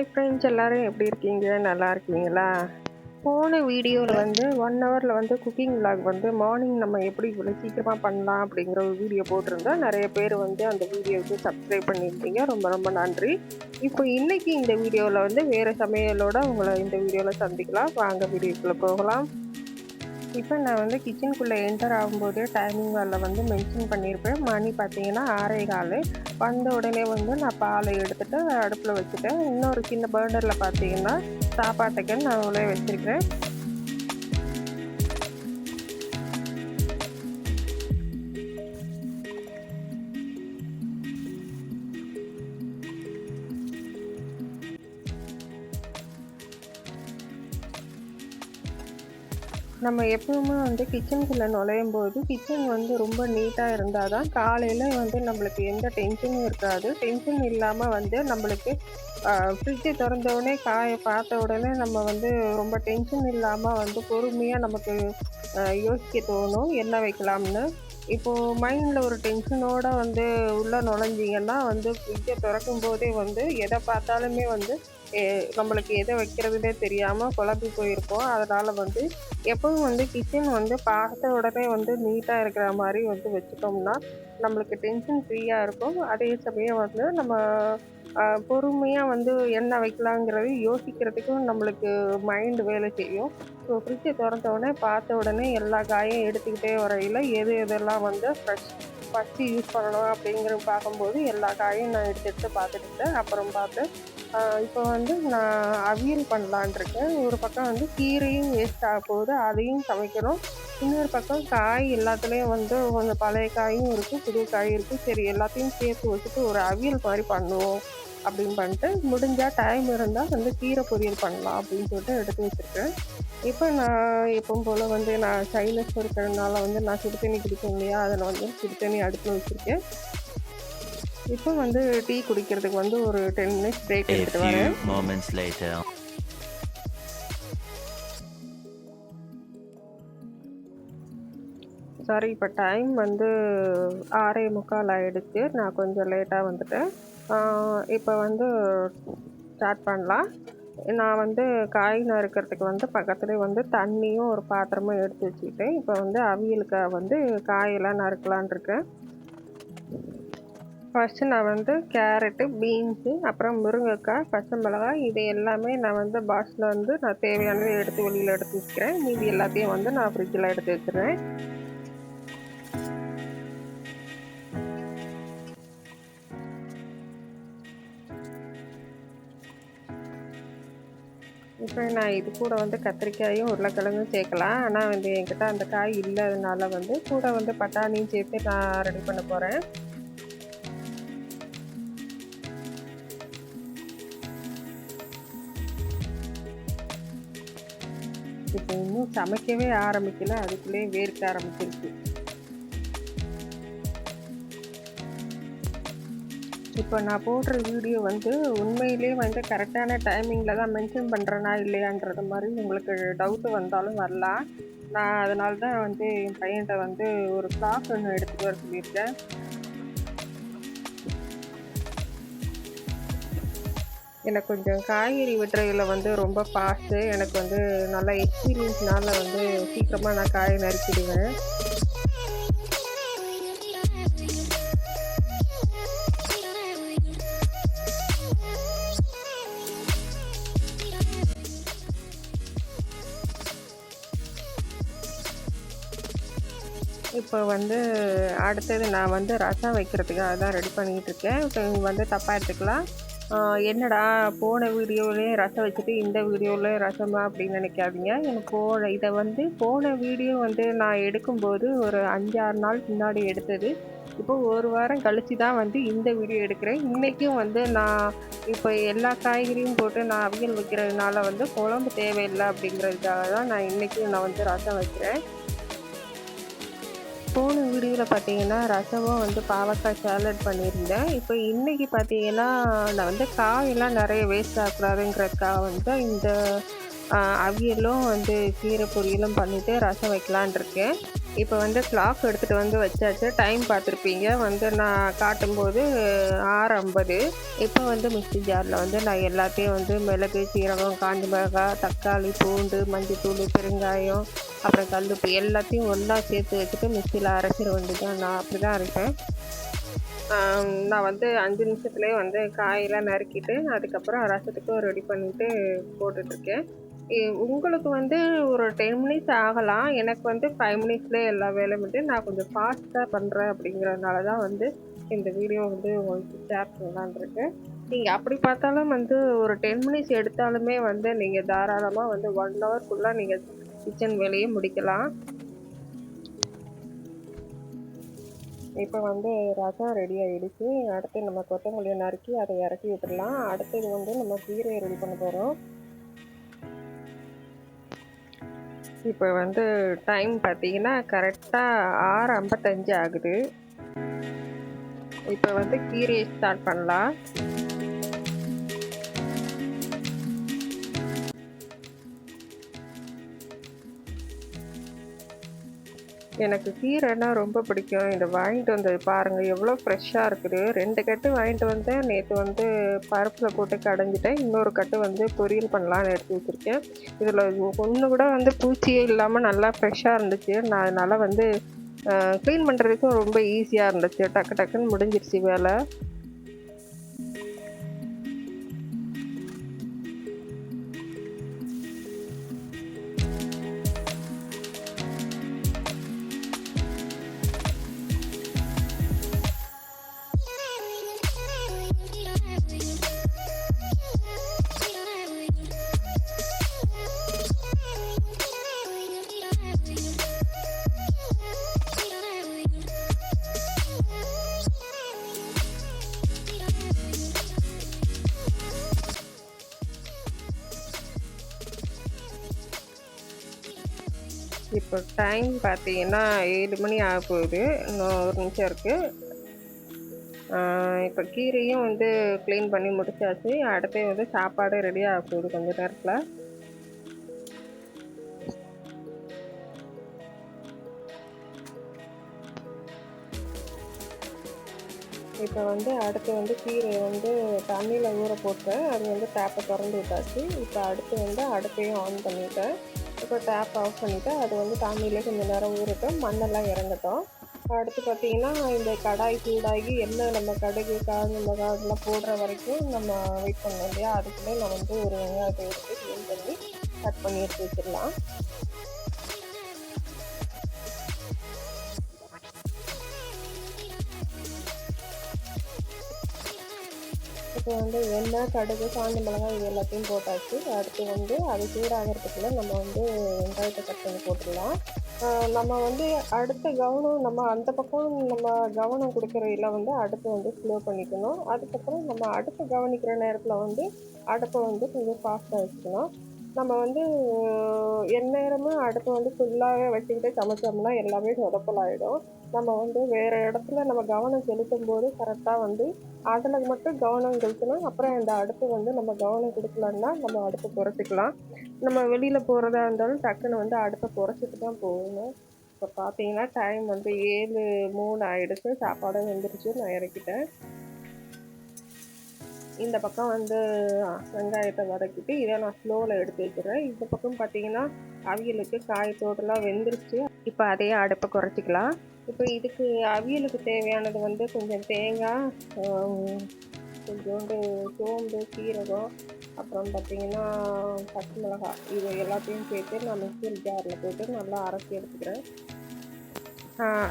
Hi friends எல்லாரும் எப்படி இருக்கீங்க? நல்லா இருக்கீங்களா? போன வீடியோவில் வந்து ஒன் ஹவரில் வந்து குக்கிங் vlog வந்து மார்னிங் நம்ம எப்படி இவ்வளோ சீக்கிரமாக பண்ணலாம் அப்படிங்கிற ஒரு வீடியோ போட்டிருந்தோம். நிறைய பேர் வந்து அந்த வீடியோவுக்கு சப்ஸ்கிரைப் பண்ணியிருந்தீங்க. ரொம்ப ரொம்ப நன்றி. இப்போ இன்னைக்கு இந்த வீடியோவில் வந்து வேறு சமையலோட உங்களை இந்த வீடியோவில் சந்திக்கலாம். வாங்க வீடியோக்குள்ளே போகலாம். இப்போ நான் வந்து கிச்சனுக்குள்ளே என்டர் ஆகும்போதே டைமிங் வரல வந்து மென்ஷன் பண்ணியிருப்பேன். மணி பார்த்தீங்கன்னா ஆறே கால். வந்த உடனே வந்து நான் பாலை எடுத்துகிட்டு அடுப்பில் வச்சுட்டேன். இன்னொரு சின்ன பேர்னரில் பார்த்தீங்கன்னா சாப்பாட்டுக்கு நான் உள்ளே வச்சுருக்கேன் நம்ம எப்பவுமே வந்து கிச்சனுக்குள்ளே நுழையும் போது கிச்சன் வந்து ரொம்ப நீட்டாக இருந்தால் தான் காலையில் வந்து நம்மளுக்கு எந்த டென்ஷனும் இருக்காது. டென்ஷன் இல்லாமல் வந்து நம்மளுக்கு ஃப்ரிட்ஜை திறந்தவுடனே காயை பார்த்த உடனே நம்ம வந்து ரொம்ப டென்ஷன் இல்லாமல் வந்து பொறுமையாக நமக்கு யோசிக்க தோணும். என்ன வைக்கலாம்னு? இப்போது மைண்டில் ஒரு டென்ஷனோடு வந்து உள்ளே நுழைஞ்சிங்கன்னா வந்து ஃப்ரிட்ஜை திறக்கும் போதே வந்து எதை பார்த்தாலுமே வந்து நம்மளுக்கு எதை வைக்கிறதுனே தெரியாமல் குழம்பி போயிருப்போம் அதனால் வந்து எப்பவும் வந்து கிச்சன் வந்து பார்த்த உடனே வந்து நீட்டாக இருக்கிற மாதிரி வந்து வச்சுட்டோம்னா நம்மளுக்கு டென்ஷன் ஃப்ரீயாக இருக்கும். அதே சமயம் வந்து நம்ம பொறுமையாக வந்து என்ன வைக்கலாங்கிறது யோசிக்கிறதுக்கும் நம்மளுக்கு மைண்டு வேலை செய்யும். ஸோ ஃப்ரிட்ஜை திறந்த உடனே பார்த்த உடனே எல்லா காயும் எடுத்துக்கிட்டே வரையில் எது எதெல்லாம் வந்து ஃப்ரெஷ் ஃபஸ்ட்டு யூஸ் பண்ணணும் அப்படிங்கிறது பார்க்கும்போது எல்லா காயும் நான் எடுத்து எடுத்து பார்த்துட்டு அப்புறம் பார்த்து இப்போ வந்து நான் அவியல் பண்ணலான் இருக்கேன். ஒரு பக்கம் வந்து கீரையும் வேஸ்ட் ஆக போகுது அதையும் சமைக்கிறோம் இன்னொரு பக்கம் காய் எல்லாத்துலேயும் வந்து கொஞ்சம் பழைய காயும் இருக்குது புது காயும் இருக்குது சரி எல்லாத்தையும் சேர்த்து வச்சுட்டு ஒரு அவியல் மாதிரி பண்ணுவோம் அப்படின்னு பண்ணிட்டு முடிஞ்சால் டைம் இருந்தால் வந்து கீரை பொரியல் பண்ணலாம் அப்படின்னு சொல்லிட்டு எடுத்து வச்சுருக்கேன். இப்போ நான் எப்பவும் போல் வந்து நான் சைனஸ் இருக்கிறதுனால வந்து நான் சுடு தண்ணி குடிப்பேன் இல்லையா? அதில் வந்து சுடு தண்ணி அடுப்பில் வச்சுருக்கேன். இப்போ வந்து டீ குடிக்கிறதுக்கு வந்து ஒரு டென் மினிட்ஸ் பிரேக் A எடுத்துகிட்டு வரேன். moments later. சாரி இப்போ டைம் வந்து ஆறே முக்கால் ஆயிடுச்சு. நான் கொஞ்சம் லேட்டாக வந்துட்டேன். இப்போ வந்து ஸ்டார்ட் பண்ணலாம். நான் வந்து காய் நறுக்கிறதுக்கு வந்து பக்கத்துலேயே வந்து தண்ணியும் ஒரு பாத்திரமும் எடுத்து வச்சுக்கிட்டேன். இப்போ வந்து அவியலுக்கு வந்து காயெல்லாம் நறுக்கலான் இருக்கேன். ஃபஸ்ட்டு நான் வந்து கேரட்டு பீன்ஸு அப்புறம் முருங்கைக்காய் பச்சை மிளகாய் இது எல்லாமே நான் வந்து பாக்ஸில் வந்து நான் தேவையானதை எடுத்து வெளியில் எடுத்து வச்சுக்கிறேன். மீதி எல்லாத்தையும் வந்து நான் ஃப்ரிட்ஜில் எடுத்து வச்சுருவேன் இப்போ நான் இது கூட வந்து கத்திரிக்காயும் உருளைக்கிழங்கும் சேர்க்கலாம். ஆனால் வந்து என்கிட்ட அந்த காய் இல்லாதனால வந்து கூட வந்து பட்டாணியும் சேர்த்து நான் ரெடி பண்ண போகிறேன் இப்போ இன்னும் சமைக்கவே ஆரம்பிக்கல. அதுக்குள்ளேயே வேர்க்க ஆரம்பிச்சிருக்கு இப்போ நான் போடுற வீடியோ வந்து உண்மையிலேயே வந்து கரெக்டான டைமிங்கில் தான் மென்ஷன் பண்ணுறேனா இல்லையான்றது மாதிரி உங்களுக்கு டவுட்டு வந்தாலும் வரலாம். நான் அதனால தான் வந்து என் பையன்கிட்ட வந்து ஒரு கிளாஸ் ஒன்று எடுத்துகிட்டு வர சொல்லியிருக்கேன். எனக்கு கொஞ்சம் காய்கறி வெட்டுறதுல வந்து ரொம்ப ஃபாஸ்ட்டு எனக்கு வந்து நல்லா எக்ஸ்பீரியன்ஸ்னால வந்து சீக்கிரமாக நான் காய் நறுக்கிடுவேன். இப்போ வந்து அடுத்தது நான் வந்து ரசம் வைக்கிறதுக்காக தான் ரெடி பண்ணிகிட்டு இருக்கேன். இப்போ வந்து தப்பாக எடுத்துக்கலாம். என்னடா போன வீடியோவிலே ரசம் வச்சுட்டு இந்த வீடியோவில் ரசமா அப்படின்னு நினைக்காதீங்க. எனக்கு போன இதை வந்து போன வீடியோ வந்து நான் எடுக்கும்போது ஒரு அஞ்சாறு நாள் முன்னாடி எடுத்தது. இப்போ ஒரு வாரம் கழிச்சு தான் வந்து இந்த வீடியோ எடுக்கிறேன். இன்றைக்கும் வந்து நான் இப்போ எல்லா காய்கறியும் போட்டு நான் அவியல் வைக்கிறதுனால வந்து குழம்பு தேவையில்லை அப்படிங்கிறதுக்காக தான் நான் இன்றைக்கும் நான் வந்து ரசம் வைக்கிறேன். போன வீடியோவில் பார்த்தீங்கன்னா ரசமும் வந்து பாவக்காய் சேலட் பண்ணியிருந்தேன். இப்போ இன்றைக்கி பார்த்தீங்கன்னா நான் வந்து காயெல்லாம் நிறைய வேஸ்ட் ஆகக்கூடாதுங்கிறதுக்காக வந்து இந்த அவியலும் வந்து கீரை பொரியலும் பண்ணிவிட்டு ரசம் வைக்கலான் இருக்கேன். இப்போ வந்து கிளாக் எடுத்துகிட்டு வந்து வச்சாச்சு. டைம் பார்த்துருப்பீங்க. வந்து நான் காட்டும்போது ஆறு ஐம்பது. இப்போ வந்து மிக்சி ஜாரில் வந்து நான் எல்லாத்தையும் வந்து மிளகு சீரகம் காஞ்சி மிளகாய் தக்காளி பூண்டு மஞ்சத்தூள் பெருங்காயம் அப்புறம் கல்லுப்பு எல்லாத்தையும் ஒன்றா சேர்த்து வச்சுட்டு மிக்சியில் அரைச்சிட வேண்டியதான் நான் அப்படி தான் அரைப்பேன் நான் வந்து அஞ்சு நிமிஷத்துலேயே வந்து காயெல்லாம் நறுக்கிட்டு அதுக்கப்புறம் ரசத்துக்கும் ரெடி பண்ணிட்டு போட்டுட்ருக்கேன். உங்களுக்கு வந்து ஒரு டென் மினிட்ஸ் ஆகலாம். எனக்கு வந்து ஃபைவ் மினிட்ஸ்லேயே எல்லா வேலையும் வந்து நான் கொஞ்சம் ஃபாஸ்ட்டாக பண்ணுறேன் அப்படிங்கிறதுனால தான் வந்து இந்த வீடியோ வந்து உங்களுக்கு ஷேர் பண்ணலான் இருக்கேன். நீங்கள் அப்படி பார்த்தாலும் வந்து ஒரு டென் மினிட்ஸ் எடுத்தாலுமே வந்து நீங்கள் தாராளமாக வந்து ஒன் ஹவர்க்குள்ளே நீங்கள் கிச்சன் வேலையை முடிக்கலாம். இப்போ வந்து ரசம் ரெடி ஆகிடுச்சு அடுத்து நம்ம கொத்தமல்லியை நறுக்கி அதை இறக்கி விட்டுடலாம். அடுத்தது வந்து நம்ம கீரையை ரெடி பண்ண போகிறோம் இப்போ வந்து டைம் பார்த்தீங்கன்னா கரெக்டாக ஆறு ஐம்பத்தஞ்சு ஆகுது. இப்போ வந்து கீரையை ஸ்டார்ட் பண்ணலாம். எனக்கு கீரைன்னா ரொம்ப பிடிக்கும். இதை வாங்கிட்டு வந்தது பாருங்கள் எவ்வளோ ஃப்ரெஷ்ஷாக இருக்குது. ரெண்டு கட்டு வாங்கிட்டு வந்தேன். நேற்று வந்து பருப்பில் போட்டு கடைஞ்சிட்டேன். இன்னொரு கட்டு வந்து பொரியல் பண்ணலான்னு எடுத்து வச்சுருக்கேன். இதில் ஒன்று கூட வந்து பூச்சியே இல்லாமல் நல்லா ஃப்ரெஷ்ஷாக இருந்துச்சு. நான் அதனால் வந்து க்ளீன் பண்ணுறதுக்கும் ரொம்ப ஈஸியாக இருந்துச்சு. டக்கு டக்குன்னு முடிஞ்சிருச்சு வேலை. இப்போ டைம் பார்த்தீங்கன்னா ஏழு மணி ஆக போகுது இன்னும் ஒரு நிமிஷம் இருக்குது இப்போ கீரையும் வந்து க்ளீன் பண்ணி முடிச்சாச்சு. அடுத்து வந்து சாப்பாடு ரெடி ஆக போகுது கொஞ்ச நேரத்தில். இப்போ வந்து அடுத்து வந்து கீரை வந்து தண்ணியில் ஊற போட்டேன். அது வந்து டேப்பை திறந்து விட்டாச்சு. இப்போ அடுத்து வந்து அடுப்பையும் ஆன் பண்ணிட்டேன். இப்போ டேப் ஆஃப் பண்ணிவிட்டு அது வந்து தண்ணியிலே கொஞ்சம் நேரம் ஊறட்டும். மண்ணெல்லாம் இறங்கட்டும். அடுத்து பார்த்தீங்கன்னா இந்த கடாய் சூடாகி எண்ணெய் நம்ம கடுகு காஞ்ச மிளகாய் இதெல்லாம் போடுற வரைக்கும் நம்ம வெயிட் பண்ணோம் இல்லையா? அதுக்குள்ளே நான் வந்து ஒரு வெங்காயத்தை எடுத்து க்ளீன் பண்ணி கட் பண்ணி எடுத்து வச்சிடலாம். இப்போ வந்து எண்ணெய் கடுகு காஞ்ச மிளகாய் இது எல்லாத்தையும் போட்டாச்சு. அடுத்து வந்து அது சூடாகிறதுக்குள்ள நம்ம வந்து வெங்காயத்தை கட் பண்ணி போட்டுடலாம். நம்ம வந்து அடுத்த கவனம் நம்ம அந்த பக்கம் நம்ம கவனம் கொடுக்குறதுல வந்து அடுப்பு வந்து ஸ்லோ பண்ணிக்கணும். அதுக்கப்புறம் நம்ம அடுப்பு கவனிக்கிற நேரத்தில் வந்து அடுப்பை வந்து கொஞ்சம் ஃபாஸ்ட்டாக வச்சுக்கணும். நம்ம வந்து எந்நேரமும் அடுப்பு வந்து ஃபுல்லாகவே வச்சுக்கிட்டு சமைச்சோம்னா எல்லாமே சொதப்பலாயிடும் நம்ம வந்து வேறு இடத்துல நம்ம கவனம் செலுத்தும் போது கரெக்டாக வந்து அதில் மட்டும் கவனம் செலுத்தணும் அப்புறம் இந்த அடுப்பு வந்து நம்ம கவனம் கொடுக்கலன்னா நம்ம அடுப்பை குறைச்சிக்கலாம் நம்ம வெளியில் போகிறதா இருந்தாலும் டக்குன்னு வந்து அடுப்பை குறைச்சிட்டு தான் போகணும். இப்போ பார்த்தீங்கன்னா டைம் வந்து ஏழு மூணு ஆகிடுச்சு சாப்பாடும் வெந்துருச்சு. நான் இறக்கிட்டேன். இந்த பக்கம் வந்து வெங்காயத்தை வதக்கிட்டு இதை நான் ஸ்லோவில் எடுத்து வைக்கிறேன் இந்த பக்கம் பார்த்தீங்கன்னா அவியலுக்கு காய் தோட்டெல்லாம் வெந்துருச்சு. இப்போ அதையே அடுப்பை குறைச்சிக்கலாம். இப்போ இதுக்கு அவியலுக்கு தேவையானது வந்து கொஞ்சம் தேங்காய் கொஞ்சோண்டு சோம்பு சீரகம் அப்புறம் பார்த்திங்கன்னா பச்சை மிளகாய் இது எல்லாத்தையும் சேர்த்து நான் மிக்சர் ஜாரில் போட்டு நல்லா அரைச்சி எடுத்துக்கிறேன்.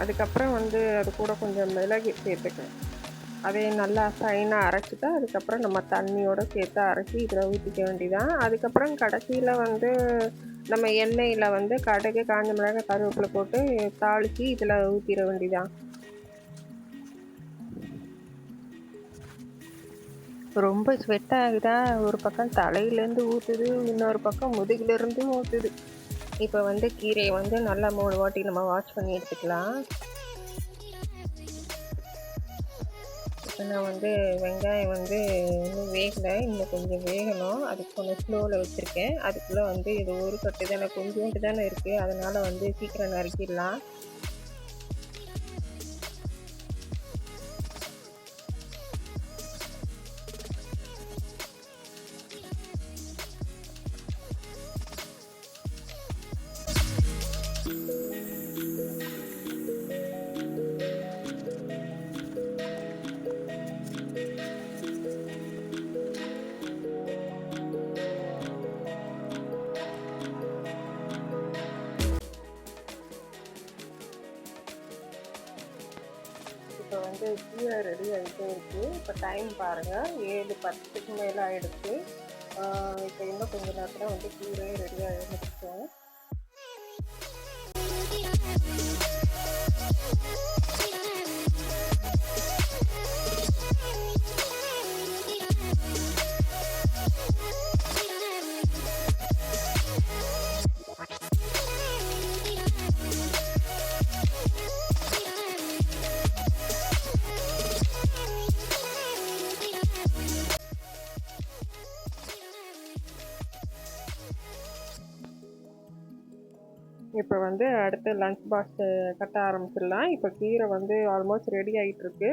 அதுக்கப்புறம் வந்து அது கூட கொஞ்சம் மிளகு சேர்த்துக்கிறேன். அதை நல்லா ஃபைனாக அரைச்சிட்டு அதுக்கப்புறம் நம்ம தண்ணியோடு சேர்த்து அரைச்சி இதில் ஊற்றிக்க வேண்டியதான் அதுக்கப்புறம் கடைசியில் வந்து நம்ம எண்ணெயில் வந்து கடுகு காஞ்ச மிளகாய் கருவேப்பிலை போட்டு தாளித்து இதில் ஊற்றிட வேண்டியதான் ரொம்ப ஸ்வெட் ஆகுதா? ஒரு பக்கம் தலையிலேருந்து ஊற்றுது இன்னொரு பக்கம் முதுகிலேருந்தும் ஊற்றுது இப்போ வந்து கீரையை வந்து நல்லா மூணு வாட்டி நம்ம வாஷ் பண்ணி எடுத்துக்கலாம். நான் வந்து வெங்காயம் வந்து இன்னும் வேகலை இன்னும் கொஞ்சம் வேகணும். அதுக்கு கொஞ்சம் ஸ்லோவில் வச்சுருக்கேன். அதுக்குள்ளே வந்து இது ஒரு கட்டு தானே கொஞ்சோண்டு தானே இருக்குது அதனால் வந்து சீக்கிரம் நறுக்கிடலாம். ஆகிட்டே இப்போ டைம் பாருங்கள் ஏழு பத்துக்கு மேலே ஆகிடுச்சு இப்போ இன்னும் கொஞ்சம் நேரத்தில் வந்து கீரை ரெடி ஆகி இப்போ வந்து அடுத்து லஞ்ச் பாக்ஸ் கட்ட ஆரம்பிச்சிடலாம். இப்போ கீரை வந்து ஆல்மோஸ்ட் ரெடி ஆகிட்டுருக்கு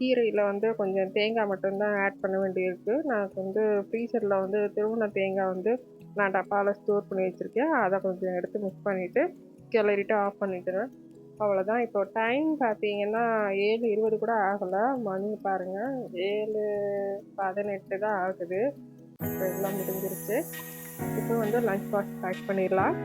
கீரையில் வந்து கொஞ்சம் தேங்காய் மட்டும்தான் ஆட் பண்ண வேண்டியிருக்கு. நான் வந்து ஃப்ரீசரில் வந்து திருவண்ண தேங்காய் வந்து நான் டப்பாவில் ஸ்டோர் பண்ணி வச்சுருக்கேன். அதை கொஞ்சம் எடுத்து மிக்ஸ் பண்ணிவிட்டு கிளறிட்டு ஆஃப் பண்ணிட்டுறேன் அவ்வளோதான் இப்போ டைம் பார்த்தீங்கன்னா ஏழு இருபது கூட ஆகலை. மணி பாருங்கள் ஏழு பதினெட்டு தான் ஆகுது. இப்போ எல்லாம் முடிஞ்சிருச்சு. இப்போ வந்து லஞ்ச் பாக்ஸ் பேக் பண்ணிடலாம்.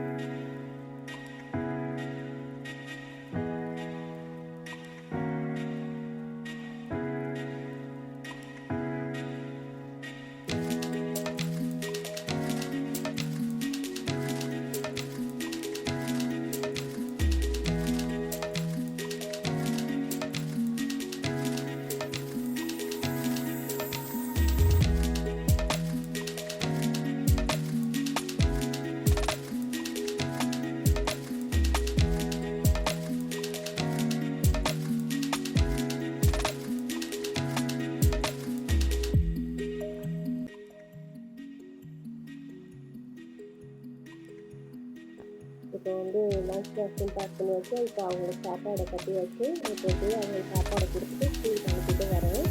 பாக்ஸும் பேக் பண்ணியாச்சு இப்போ அவங்களுக்கு சாப்பாடை கட்டியாச்சு இப்போ போய் அவங்களுக்கு சாப்பாடை கொடுத்துட்டு ஸ்கூலுக்கு அனுப்பிட்டு வரேன்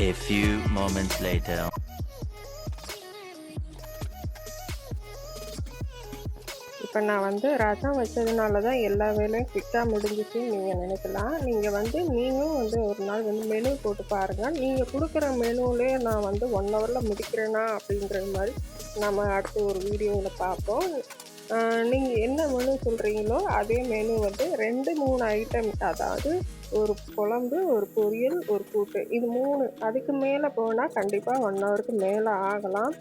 A few moments later. இப்போ நான் வந்து ரசம் வச்சதுனால தான் எல்லா வேலையும் குயிக்காக முடிஞ்சிச்சுன்னு நீங்கள் நினைக்கலாம். நீங்கள் வந்து நீங்களும் வந்து ஒரு நாள் வந்து மெனு போட்டு பாருங்கள் நீங்கள் கொடுக்குற மெனுவிலே நான் வந்து ஒன் ஹவரில் முடிக்கிறேனா அப்படிங்கிற மாதிரி நம்ம அடுத்து ஒரு வீடியோவில் பார்ப்போம். நீங்கள் என்ன மெனு சொல்கிறீங்களோ அதே மெனு வந்து ரெண்டு மூணு ஐட்டம் அதாவது ஒரு குழம்பு ஒரு பொரியல் ஒரு கூட்டு. இது மூணு. அதுக்கு மேலே போனால் கண்டிப்பாக ஒன் ஹவருக்கு மேலே ஆகலாம்.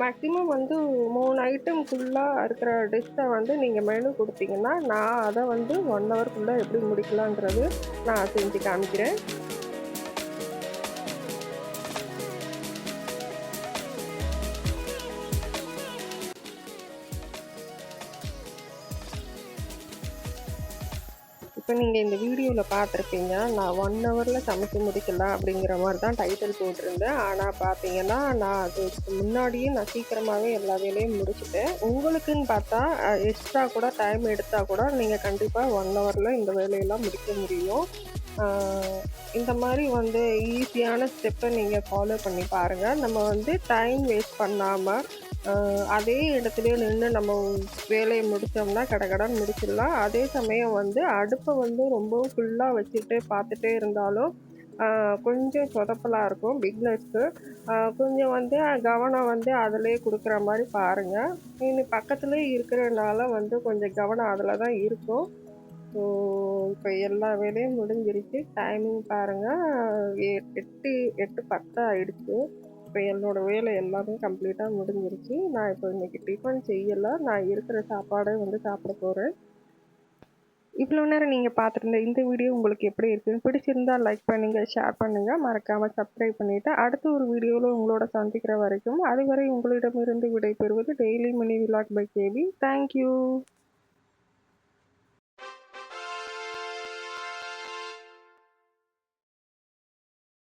மேக்ஸிமம் வந்து மூணு ஐட்டம் ஃபுல்லாக இருக்கிற டிஷ்ஷை வந்து நீங்கள் மெனு கொடுத்தீங்கன்னா நான் அதை வந்து ஒன் ஹவருக்குள்ளே எப்படி முடிக்கலான்றது நான் செஞ்சு காமிக்கிறேன். இப்போ நீங்கள் இந்த வீடியோவில் பார்த்துருப்பீங்க நான் ஒன் ஹவரில் சமைச்சு முடிக்கலாம் அப்படிங்கிற மாதிரி தான் டைட்டில் போட்டிருந்தேன். ஆனால் பார்த்தீங்கன்னா நான் அதுக்கு முன்னாடியே நான் சீக்கிரமாகவே எல்லா வேலையும் முடிச்சுட்டேன். உங்களுக்குன்னு பார்த்தா எக்ஸ்ட்ரா கூட டைம் எடுத்தால் கூட நீங்கள் கண்டிப்பாக ஒன் ஹவரில் இந்த வேலையெல்லாம் முடிக்க முடியும். இந்த மாதிரி வந்து ஈஸியான ஸ்டெப்பை நீங்கள் ஃபாலோ பண்ணி பாருங்கள் நம்ம வந்து டைம் வேஸ்ட் பண்ணாமல் அதே இடத்துலையே நின்று நம்ம வேலையை முடித்தோம்னா கடகடன் முடிச்சிடலாம். அதே சமயம் வந்து அடுப்பை வந்து ரொம்ப ஃபுல்லாக வச்சுட்டு பார்த்துட்டே இருந்தாலும் கொஞ்சம் சொதப்பலாக இருக்கும் பிக்னஸ்க்கு கொஞ்சம் வந்து கவனம் வந்து அதிலே கொடுக்குற மாதிரி பாருங்கள் இனி பக்கத்துலேயே இருக்கிறனால வந்து கொஞ்சம் கவனம் அதில் தான் இருக்கும். ஸோ இப்போ எல்லா வேலையும் முடிஞ்சிருச்சு. டைமிங் பாருங்கள் எட்டு எட்டு பத்து ஆயிடுச்சு. இப்போ என்னோடய வேலை எல்லாமே கம்ப்ளீட்டாக முடிஞ்சிருச்சு. நான் இப்போ இன்றைக்கி டிஃபன் செய்யலை. நான் இருக்கிற சாப்பாடை வந்து சாப்பிட போகிறேன் இவ்வளோ நேரம் நீங்கள் பார்த்துருந்த இந்த வீடியோ உங்களுக்கு எப்படி இருக்குன்னு பிடிச்சிருந்தால் லைக் பண்ணுங்கள் ஷேர் பண்ணுங்கள் மறக்காமல் சப்ஸ்கிரைப் பண்ணிவிட்டு அடுத்த ஒரு வீடியோவில் உங்களோட சந்திக்கிற வரைக்கும் அதுவரை உங்களிடமிருந்து விடைபெறுவது daily money vlog bye KP thank you